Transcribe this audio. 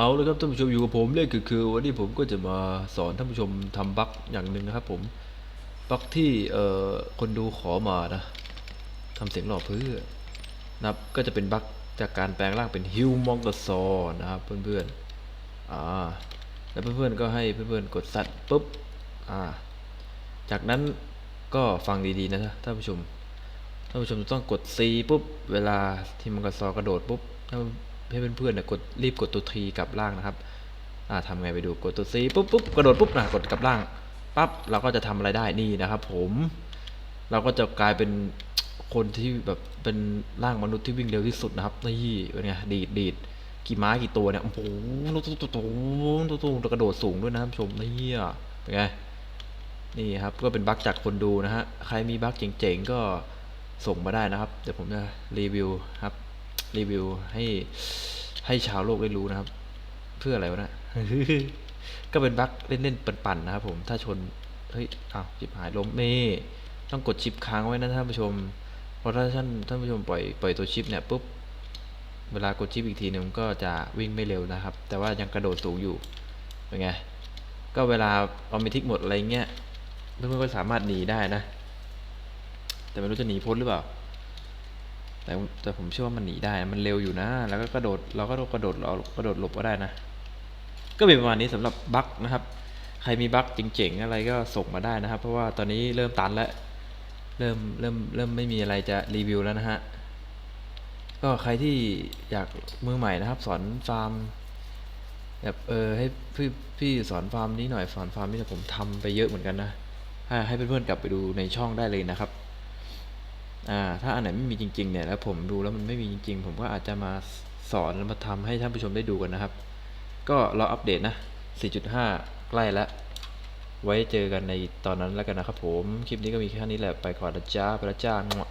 เอาเลยครับท่านผู้ชมอยู่กับผมเลยคือคือวันนี้ผมก็จะมาสอนท่านผู้ชมทำบั๊กอย่างหนึ่งนะครับผมบั๊กที่เอ่อคนดูขอมานะทำเสียงหล่อเพื่อนะครับก็จะเป็นบั๊กจากการแปลงร่างเป็นฮิวมองกซอนะครับเพื่อนๆอ่าแล้วเพื่อนๆก็ให้เพื่อนๆกดซัดปุ๊บอ่าจากนั้นก็ฟังดีๆนะท่านผู้ชมท่านผู้ชมจะต้องกด C ปุ๊บเวลาที่มังกรซอกระโดดปุ๊บ ให้เพื่อนๆเนี่ยกดรีบกดตัว T กลับล่างนะครับอ่าทำไงไปดูกดตัว C ปุ๊บปุ๊บกระโดดปุ๊บนะกดกลับล่างปั๊บเราก็จะทำอะไรได้นี่นะครับ ผมเราก็จะกลายเป็นคนที่แบบเป็นร่างมนุษย์ที่วิ่งเร็วที่สุดนะครับนี่เป็นไงดีดดีดกี่ม้ากี่ตัวเนี่ยโอ้โหตุ๊ตุ๊ตุ๊ตุ๊ตุ๊ตุ๊ตุ๊กระโดดสูงด้วยนะท่านชมนี่เป็นไงนี่ครับก็เป็นบั๊กจากคนดูนะฮะใครมีบั๊กเจ๋งๆก็ส่งมาได้นะครับ เดี๋ยวผมจะรีวิวครับ รีวิวให้ให้ชาวโลกได้รู้นะครับ เพื่ออะไรวะนะก็เป็นบั๊กเล่นๆปั่นๆนะครับผมถ้าชนเฮ้ยอ้าวจิบหายล้มนี่ต้องกดชิปค้างไว้นะท่านผู้ชมเพราะถ้าท่านท่านผู้ชมปล่อยปล่อยตัวชิปเนี่ยปุ๊บเวลากดชิปอีกทีหนึงก็จะวิ่งไม่เร็วนะครับ แต่ว่ายังกระโดดสูงอยู่เป็นไงก็เวลาเอามิทิกหมดอะไรเงี้ยเพื่อนๆก็สามารถหนีได้นะ แต่ไม่รู้จะหนีพ้นหรือเปล่า แต่แต่ผมเชื่อว่ามันหนีได้มันเร็วอยู่นะ แล้วก็กระโดดเราก็กระโดดเรากระโดดหลบก็ได้นะ ก็เป็นประมาณนี้สำหรับบั๊กนะครับ ใครมีบั๊กเจ๋งๆอะไรก็ส่งมาได้นะครับ เพราะว่าตอนนี้เริ่มตันแล้วเริ่มเริ่มเริ่มไม่มีอะไรจะรีวิวแล้วนะฮะก็ใครที่อยากมือใหม่นะครับ สอนฟาร์มแบบเออให้พี่พี่สอนฟาร์มนี้หน่อยสอนฟาร์มนี่ผมทำไปเยอะเหมือนกันนะให้ให้เพื่อนๆกลับไปดูในช่องได้เลยนะครับ อ่าถ้าอันไหนไม่มีจริงๆเนี่ยแล้วผมดูแล้วมันไม่มีจริง ๆ ผมก็อาจจะมาสอนแล้วมาทำให้ท่านผู้ชมได้ดูกันนะครับ ก็รออัปเดตนะ 4.5 ใกล้แล้วไว้เจอกันในตอนนั้นแล้วกันนะครับผม คลิปนี้ก็มีแค่นี้แหละไปก่อนนะจ้าไปละจ้างว